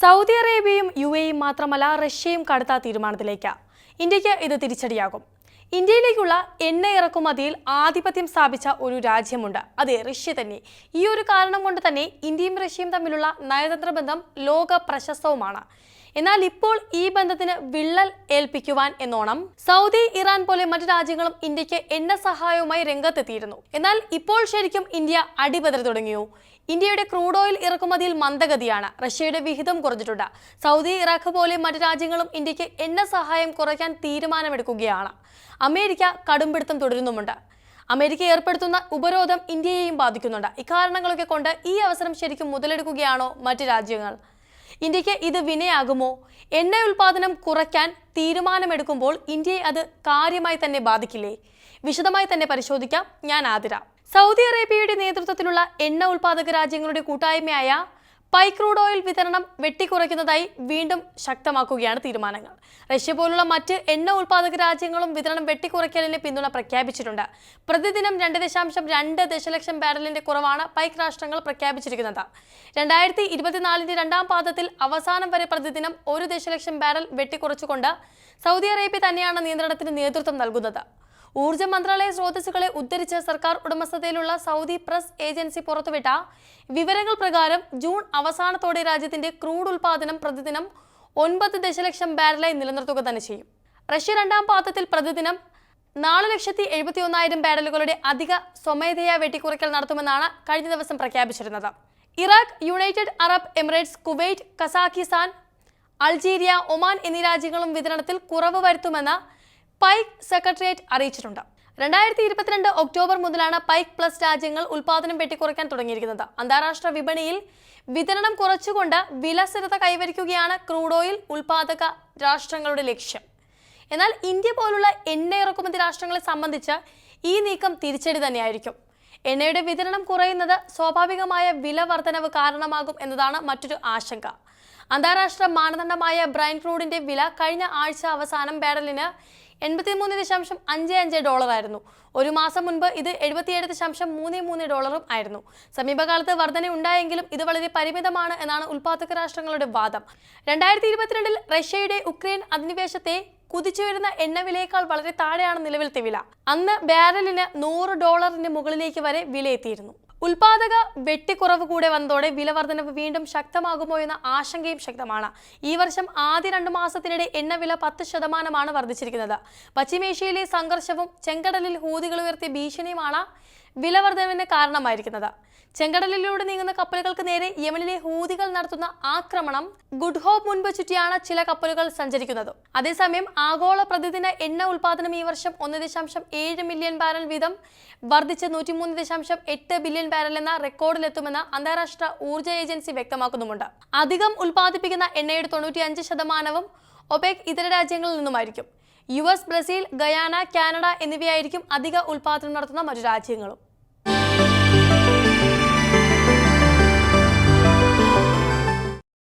Saudi അറേബ്യയും U എയും മാത്രമല്ല റഷ്യയും കടുത്ത തീരുമാനത്തിലേക്ക്. ഇന്ത്യയ്ക്ക് ഇത് തിരിച്ചടിയാകും. ഇന്ത്യയിലേക്കുള്ള എണ്ണ ഇറക്കുമതിയിൽ ആധിപത്യം സ്ഥാപിച്ച ഒരു രാജ്യമുണ്ട്. അത് റഷ്യ തന്നെ. ഈ ഒരു കാരണം കൊണ്ട് തന്നെ ഇന്ത്യയും റഷ്യയും തമ്മിലുള്ള നയതന്ത്ര ബന്ധം ലോക പ്രശസ്തവുമാണ്. എന്നാൽ ഇപ്പോൾ ഈ ബന്ധത്തിന് വിള്ളൽ ഏൽപ്പിക്കുവാൻ എന്നോണം. സൗദി ഇറാൻ പോലെ മറ്റു രാജ്യങ്ങളും ഇന്ത്യയ്ക്ക് എണ്ണ സഹായവുമായി രംഗത്തെത്തിയിരുന്നു. എന്നാൽ ഇപ്പോൾ ശരിക്കും ഇന്ത്യ അടിപതറി തുടങ്ങിയോ? ഇന്ത്യയുടെ ക്രൂഡ് ഓയിൽ ഇറക്കുമതിയിൽ മന്ദഗതിയാണ്. റഷ്യയുടെ വിഹിതം കുറഞ്ഞിട്ടുണ്ട്. സൗദി ഇറാഖ് പോലെ മറ്റു രാജ്യങ്ങളും ഇന്ത്യയ്ക്ക് എണ്ണ സഹായം കുറയ്ക്കാൻ തീരുമാനമെടുക്കുകയാണ്. അമേരിക്ക കടുംപിടുത്തം തുടരുന്നുമുണ്ട്. അമേരിക്ക ഏർപ്പെടുത്തുന്ന ഉപരോധം ഇന്ത്യയെയും ബാധിക്കുന്നുണ്ട്. ഇക്കാരണങ്ങളൊക്കെ കൊണ്ട് ഈ അവസരം ശരിക്കും മുതലെടുക്കുകയാണോ മറ്റു രാജ്യങ്ങൾ? ഇന്ത്യയ്ക്ക് ഇത് വിനയാകുമോ? എണ്ണ ഉൽപാദനം കുറയ്ക്കാൻ തീരുമാനമെടുക്കുമ്പോൾ ഇന്ത്യയെ അത് കാര്യമായി തന്നെ ബാധിക്കില്ലേ? വിശദമായി തന്നെ പരിശോധിക്കാം ഞാൻ ആതിര. സൗദി അറേബ്യയുടെ നേതൃത്വത്തിലുള്ള എണ്ണ ഉൽപാദക രാജ്യങ്ങളുടെ കൂട്ടായ്മയായ പൈ ക്രൂഡ് ഓയിൽ വിതരണം വെട്ടിക്കുറയ്ക്കുന്നതായി വീണ്ടും ശക്തമാക്കുകയാണ് തീരുമാനങ്ങൾ. റഷ്യ പോലുള്ള മറ്റ് എണ്ണ ഉൽപാദക രാജ്യങ്ങളും വിതരണം വെട്ടിക്കുറയ്ക്കലിന് പിന്തുണ പ്രഖ്യാപിച്ചിട്ടുണ്ട്. പ്രതിദിനം രണ്ട് ദശാംശം രണ്ട് ദശലക്ഷം ബാരലിന്റെ കുറവാണ് പൈക്ക് രാഷ്ട്രങ്ങൾ പ്രഖ്യാപിച്ചിരിക്കുന്നത്. രണ്ടായിരത്തി ഇരുപത്തിനാലിന്റെ രണ്ടാം പാദത്തിൽ അവസാനം വരെ പ്രതിദിനം ഒരു ദശലക്ഷം ബാരൽ വെട്ടിക്കുറച്ചുകൊണ്ട് സൗദി അറേബ്യ തന്നെയാണ് നിയന്ത്രണത്തിന് നേതൃത്വം നൽകുന്നത്. ഊർജ മന്ത്രാലയ സ്രോതസ്സുകളെ ഉദ്ധരിച്ച് സർക്കാർ ഉടമസ്ഥതയിലുള്ള സൗദി പ്രസ് ഏജൻസി പുറത്തുവിട്ട വിവരങ്ങൾ പ്രകാരം ജൂൺ അവസാനത്തോടെ രാജ്യത്തിന്റെ ക്രൂഡ് ഉൽപാദനം പ്രതിദിനം ഒൻപത് ദശലക്ഷം ബാരലായി നിലനിർത്തുക തന്നെ ചെയ്യും. റഷ്യ രണ്ടാം പാദത്തിൽ പ്രതിദിനം നാല് ലക്ഷത്തി എഴുപത്തി ഒന്നായിരം ബാരലുകളുടെ അധിക സ്വമേധയാ വെട്ടിക്കുറയ്ക്കൽ നടത്തുമെന്നാണ് കഴിഞ്ഞ ദിവസം പ്രഖ്യാപിച്ചിരുന്നത്. Iraq United Arab Emirates Kuwait Kazakhstan Algeria Oman എന്നീ രാജ്യങ്ങളും വിതരണത്തിൽ കുറവ് വരുത്തുമെന്ന് പൈക്ക് സെക്രട്ടേറിയറ്റ് അറിയിച്ചിട്ടുണ്ട്. രണ്ടായിരത്തി ഇരുപത്തിരണ്ട് ഒക്ടോബർ മുതലാണ് പൈക്ക് പ്ലസ് രാജ്യങ്ങൾ ഉൽപാദനം വെട്ടിക്കുറയ്ക്കാൻ തുടങ്ങിയിരിക്കുന്നത്. അന്താരാഷ്ട്ര വിപണിയിൽ വിതരണം കുറച്ചുകൊണ്ട് വില സ്ഥിരത കൈവരിക്കുകയാണ് ക്രൂഡ് ഓയിൽ ഉൽപാദക രാഷ്ട്രങ്ങളുടെ ലക്ഷ്യം. എന്നാൽ ഇന്ത്യ പോലുള്ള എണ്ണ ഇറക്കുമതി രാഷ്ട്രങ്ങളെ സംബന്ധിച്ച് ഈ നീക്കം തിരിച്ചടി തന്നെയായിരിക്കും. എണ്ണയുടെ വിതരണം കുറയുന്നത് സ്വാഭാവികമായ വില വർധനവ് കാരണമാകും എന്നതാണ് മറ്റൊരു ആശങ്ക. അന്താരാഷ്ട്ര മാനദണ്ഡമായ ബ്രൈൻ ക്രൂഡിന്റെ വില കഴിഞ്ഞ ആഴ്ച അവസാനം ബാരലിന് എൺപത്തിമൂന്ന് ദശാംശം അഞ്ച് അഞ്ച് ഡോളറായിരുന്നു. ഒരു മാസം മുൻപ് ഇത് എഴുപത്തിയേഴ് ദശാംശം മൂന്ന് മൂന്ന് ഡോളറും ആയിരുന്നു. സമീപകാലത്ത് വർധന ഉണ്ടായെങ്കിലും ഇത് വളരെ പരിമിതമാണ് എന്നാണ് ഉൽപാദക രാഷ്ട്രങ്ങളുടെ വാദം. രണ്ടായിരത്തി ഇരുപത്തിരണ്ടിൽ റഷ്യയുടെ ഉക്രൈൻ അധിനിവേശത്തെ കുതിച്ചുവരുന്ന എണ്ണവിലയേക്കാൾ വളരെ താഴെയാണ് നിലവിലത്തെ വില. അന്ന് ബാരലിന് നൂറ് ഡോളറിന് മുകളിലേക്ക് വരെ വിലയെത്തിയിരുന്നു. ഉൽപാദക വെട്ടിക്കുറവ് കൂടെ വന്നതോടെ വില വർധനവ് വീണ്ടും ശക്തമാകുമോ എന്ന ആശങ്കയും ശക്തമാണ്. ഈ വർഷം ആദ്യ രണ്ട് മാസത്തിനിടെ എണ്ണവില പത്ത് ശതമാനമാണ് വർദ്ധിച്ചിരിക്കുന്നത്. പശ്ചിമേഷ്യയിലെ സംഘർഷവും ചെങ്കടലിൽ ഹൂതികൾ ഉയർത്തിയ ഭീഷണിയുമാണ് വിലവർധനവിന് കാരണമായിരിക്കുന്നത്. ചെങ്കടലിലൂടെ നീങ്ങുന്ന കപ്പലുകൾക്ക് നേരെ യമനിലെ ഹൂതികൾ നടത്തുന്ന ആക്രമണം ഗുഡ് ഹോപ്പ് മുൻപ് ചുറ്റിയാണ് ചില കപ്പലുകൾ സഞ്ചരിക്കുന്നത്. അതേസമയം ആഗോള പ്രതിദിന എണ്ണ ഉൽപാദനം ഈ വർഷം ഒന്ന് ദശാംശം ഏഴ് മില്യൺ ബാരൽ വീതം വർദ്ധിച്ച് നൂറ്റിമൂന്ന് ദശാംശം എട്ട് ബില്യൺ ബാരൽ എന്ന റെക്കോർഡിലെത്തുമെന്ന് അന്താരാഷ്ട്ര ഊർജ ഏജൻസി വ്യക്തമാക്കുന്നുമുണ്ട്. അധികം ഉൽപ്പാദിപ്പിക്കുന്ന എണ്ണയുടെ തൊണ്ണൂറ്റിയഞ്ച് ശതമാനവും ഒപെക് ഇതര രാജ്യങ്ങളിൽ നിന്നുമായിരിക്കും. U S Brazil Guyana Canada എന്നിവയായിരിക്കും അധിക ഉൽപാദനം നടത്തുന്ന മറ്റു രാജ്യങ്ങളും.